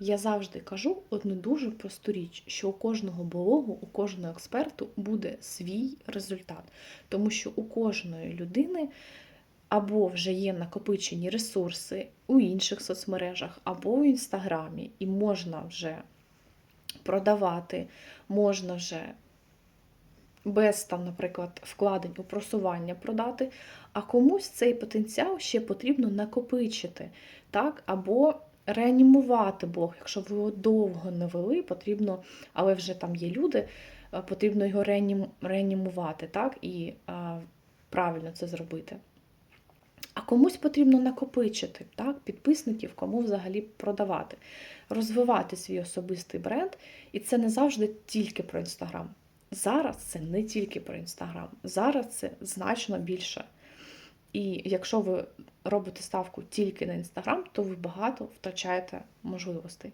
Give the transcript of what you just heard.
Я завжди кажу одну дуже просту річ, що у кожного блогу, у кожного експерту буде свій результат. Тому що у кожної людини або вже є накопичені ресурси у інших соцмережах, або в інстаграмі, і можна вже продавати, можна вже без там, наприклад, вкладень у просування продати, а комусь цей потенціал ще потрібно накопичити, так? або реанімувати блог. Якщо ви його довго не вели, потрібно, але вже там є люди, е, потрібно його реанім- реанімувати, так? і а, правильно це зробити. А комусь потрібно накопичити так, підписників, кому взагалі продавати, розвивати свій особистий бренд. І це не завжди тільки про Інстаграм. Зараз це не тільки про Інстаграм. Зараз це значно більше. І якщо ви робите ставку тільки на Інстаграм, то ви багато втрачаєте можливостей.